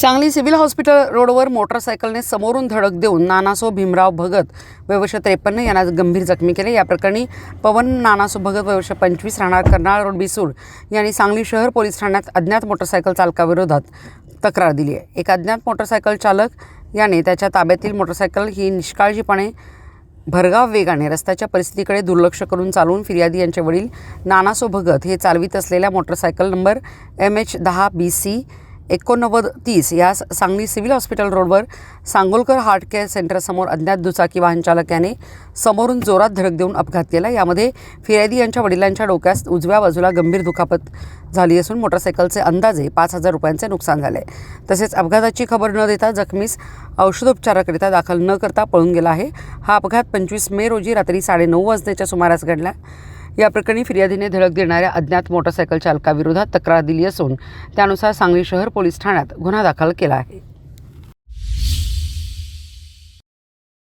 Sangli civil hospital रोडवर मोटरसायकलने समोरून धडक देऊन नानासो भीमराव भगत वयवर्ष त्रेपन्न यांना गंभीर जखमी केले. या प्रकरणी पवन नानासो भगत वयवर्ष पंचवीस राहणार कर्नाळ रोड बिसूर यांनी सांगली शहर पोलीस ठाण्यात अज्ञात मोटरसायकल चालकाविरोधात तक्रार दिली आहे. एक अज्ञात मोटरसायकल चालक याने त्याच्या ताब्यातील मोटरसायकल ही निष्काळजीपणे भरगाव वेगाने रस्त्याच्या परिस्थितीकडे दुर्लक्ष करून चालवून फिर्यादी यांचे वडील नानासो भगत हे चालवित असलेल्या मोटरसायकल नंबर एम एच दहा बी सी एकोणनव्वद तीस या सांगली सिव्हिल हॉस्पिटल रोडवर सांगोलकर हार्ट केअर सेंटरसमोर अज्ञात दुचाकी वाहन याने समोरून जोरात धडक देऊन अपघात केला. यामध्ये फिर्यादी यांच्या वडिलांच्या डोक्यास उजव्या बाजूला गंभीर दुखापत झाली असून मोटरसायकलचे अंदाजे पाच हजार रुपयांचे नुकसान झाले. तसेच अपघाताची खबर न देता जखमीस औषधोपचाराकरिता दाखल न करता पळून गेला आहे. हा अपघात पंचवीस मे रोजी रात्री साडेनऊ वाजण्याच्या सुमारास घडला. या प्रकरणी फिर्यादीने धडक देणाऱ्या अज्ञात मोटरसायकल चालकाविरोधात तक्रार दिली असून त्यानुसार सांगली शहर पोलीस ठाण्यात गुन्हा दाखल केला आहे.